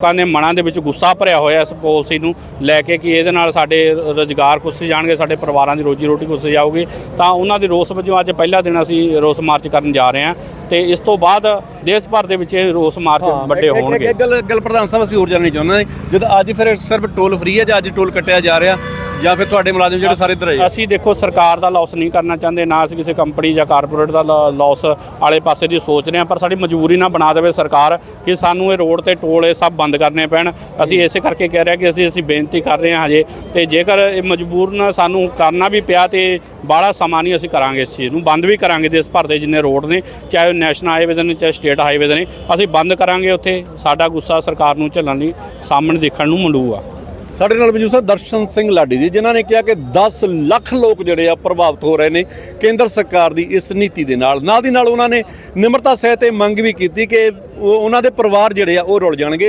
ਲੋਕਾਂ ਦੇ ਮਨਾਂ ਦੇ ਵਿੱਚ ਗੁੱਸਾ ਭਰਿਆ ਹੋਇਆ ਇਸ ਪਾਲਿਸੀ ਨੂੰ ਲੈ ਕੇ ਕਿ ਇਹਦੇ ਨਾਲ ਸਾਡੇ ਰੋਜ਼ਗਾਰ ਖੁੱਸ ਜਾਣਗੇ ਸਾਡੇ ਪਰਿਵਾਰਾਂ ਦੀ ਰੋਜੀ ਰੋਟੀ ਖੁੱਸ ਜਾਊਗੀ। ਤਾਂ ਉਹਨਾਂ ਦੇ ਰੋਸ ਵਜੋਂ ਅੱਜ ਪਹਿਲਾ ਦਿਨ ਅਸੀਂ ਰੋਸ ਮਾਰਚ ਕਰਨ ਜਾ ਰਹੇ ਹਾਂ ਤੇ ਇਸ ਤੋਂ ਬਾਅਦ ਦੇਸ਼ ਭਰ ਦੇ ਵਿੱਚ ਇਹ ਰੋਸ ਮਾਰਚ ਵੱਡੇ ਹੋਣਗੇ ਇੱਕ ਗੱਲ ਗੱਲ ਪ੍ਰਧਾਨ ਸਾਹਿਬ ਅਸੀਂ ਹੋਰ ਜਾਣਨੀ ਚਾਹੁੰਦੇ ਹਾਂ ਜਦ ਅੱਜ ਫਿਰ ਸਿਰਫ ਟੋਲ ਫ੍ਰੀ ਹੈ ਜਾਂ ਅੱਜ ਟੋਲ ਕੱਟਿਆ ਜਾ ਰਿਹਾ? ਜਾਂ ਫਿਰ ਤੁਹਾਡੇ ਮੁਲਾਜ਼ਮ ਜਿਹੜੇ ਸਾਰੇ ਇੱਧਰ ਆਏ ਅਸੀਂ ਦੇਖੋ, ਸਰਕਾਰ ਦਾ ਲਾਸ ਨਹੀਂ ਕਰਨਾ ਚਾਹੁੰਦੇ, ਨਾ ਅਸੀਂ ਕਿਸੇ ਕੰਪਨੀ ਜਾਂ ਕਾਰਪੋਰੇਟ ਦਾ ਲਾਸ ਵਾਲੇ ਪਾਸੇ ਦੀ ਸੋਚ ਰਹੇ ਹਾਂ, ਪਰ ਸਾਡੀ ਮਜਬੂਰੀ ਨਾ ਬਣਾ ਦੇਵੇ ਸਰਕਾਰ ਕਿ ਸਾਨੂੰ ਇਹ ਰੋਡ ਤੇ ਟੋਲ ਇਹ ਸਭ ਬੰਦ ਕਰਨੇ ਪੈਣ। ਅਸੀਂ ਇਸੇ ਕਰਕੇ ਕਹਿ ਰਹੇ ਕਿ ਅਸੀਂ ਅਸੀਂ ਬੇਨਤੀ ਕਰ ਰਹੇ ਹਾਂ ਹਜੇ ਤੇ ਜੇਕਰ ਇਹ ਮਜ਼ਬੂਰ ਮਜਬੂਰਨ ਸਾਨੂੰ ਕਰਨਾ ਵੀ ਪਿਆ ਤੇ ਬਾਹਲਾ ਸਮਾਂ ਨਹੀਂ ਅਸੀਂ ਕਰਾਂਗੇ ਇਸ ਚੀਜ਼ ਨੂੰ, ਬੰਦ ਵੀ ਕਰਾਂਗੇ ਦੇਸ਼ ਭਰ ਦੇ ਜਿੰਨੇ ਰੋਡ ਨੇ, ਚਾਹੇ ਉਹ ਨੈਸ਼ਨਲ ਹਾਈਵੇ ਦੇ ਨੇ, ਚਾਹੇ ਸਟੇਟ ਹਾਈਵੇ ਦੇ ਨੇ, ਅਸੀਂ ਬੰਦ ਕਰਾਂਗੇ ਉੱਥੇ। ਸਾਡਾ ਗੁੱਸਾ ਸਰਕਾਰ ਨੂੰ ਝੱਲਣ ਲਈ ਸਾਹਮਣੇ ਦੇਖਣ ਨੂੰ ਮੰਡੂਗਾ ਸਾਡੇ ਨਾਲ ਮੌਜੂਦ ਸਰ ਦਰਸ਼ਨ ਸਿੰਘ ਲਾਡੀ ਜੀ, ਜਿਨ੍ਹਾਂ ਨੇ ਕਿਹਾ ਕਿ 10 ਲੱਖ ਲੋਕ ਜਿਹੜੇ ਆ ਪ੍ਰਭਾਵਿਤ ਹੋ ਰਹੇ ਨੇ ਕੇਂਦਰ ਸਰਕਾਰ ਦੀ ਇਸ ਨੀਤੀ ਦੇ ਨਾਲ। ਨਾਲ ਦੀ ਨਾਲ ਉਹਨਾਂ ਨੇ ਨਿਮਰਤਾ ਸਹਿਤ ਇਹ ਮੰਗ ਵੀ ਕੀਤੀ ਕਿ ਉਹ- ਉਹਨਾਂ ਦੇ ਪਰਿਵਾਰ ਜਿਹੜੇ ਆ ਉਹ ਰੁਲ ਜਾਣਗੇ।